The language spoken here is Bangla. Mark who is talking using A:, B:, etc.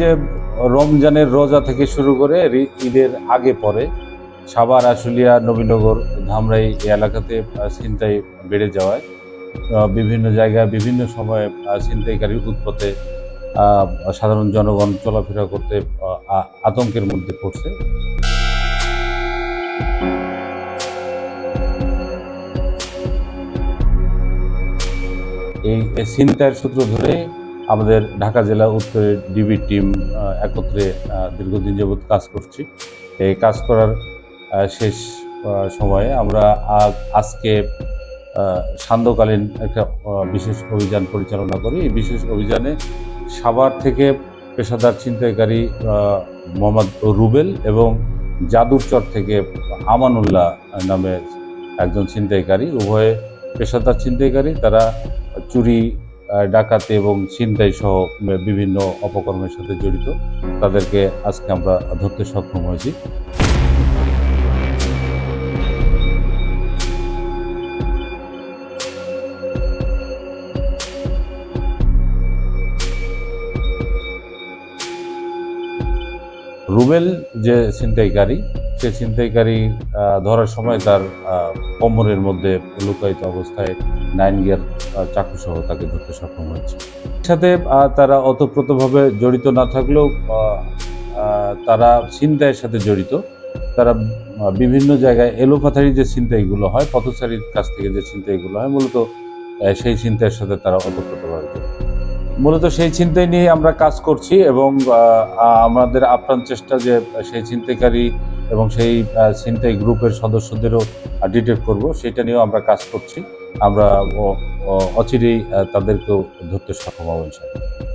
A: যে রমজানের রোজা থেকে শুরু করে ঈদের আগে পরে সাভার আশুলিয়া নবীনগর ধামরাই এই এলাকাতে ছিনতাই বেড়ে যাওয়ায় বিভিন্ন জায়গায় বিভিন্ন সময়ে ছিনতাইকারীর আহ, সাধারণ জনগণ চলাফেরা করতে আতঙ্কের মধ্যে পড়ছে। এই ছিনতাইয়ের সূত্র ধরে আমাদের ঢাকা জেলা উত্তরের ডিবি টিম একত্রে দীর্ঘদিন যাবৎ কাজ করছি। এই কাজ করার শেষ সময়ে আমরা আজ, আজকে সান্ধ্যকালীন একটা বিশেষ অভিযান পরিচালনা করি। এই বিশেষ অভিযানে সাভার থেকে পেশাদার ছিনতাইকারী মোহাম্মদ রুবেল এবং যাদুরচর থেকে আমানুল্লাহ নামে একজন ছিনতাইকারী। উভয়ে পেশাদার ছিনতাইকারী, তারা চুরি ডাকাতি এবং ছিনতাই সহ বিভিন্ন অপকর্মের সাথে জড়িত। তাদেরকে আজকে আমরা ধরতে সক্ষম হয়েছি। রুবেল যে ছিনতাইকারী, সে ছিনতাইকারী ধরার সময় তার কোমরের মধ্যে লুকায়িত অবস্থায় নাইন গিয়ার চাকু সহ তাকে ধরতে সক্ষম হয়েছে। সাথে তারা অতপ্রতভাবে জড়িত না থাকলেও তারা ছিনতাইয়ের সাথে জড়িত। তারা বিভিন্ন জায়গায় এলোপাথারি যে ছিনতাইগুলো হয়, পথচারীর কাছ থেকে যে ছিনতাইগুলো হয়, মূলত সেই ছিনতাইয়ের সাথে তারা অতপ্রতভাবে জড়িত। মূলত সেই চিন্তাই নিয়ে আমরা কাজ করছি এবং আমাদের আপ্রাণ চেষ্টা যে সেই চিন্তাকারী এবং সেই চিন্তাই গ্রুপের সদস্যদেরও ডিটেক্ট করব, সেটা নিয়েও আমরা কাজ করছি আমরা অচিরেই তাদেরকেও ধরতে সক্ষম হব ইনশাআল্লাহ।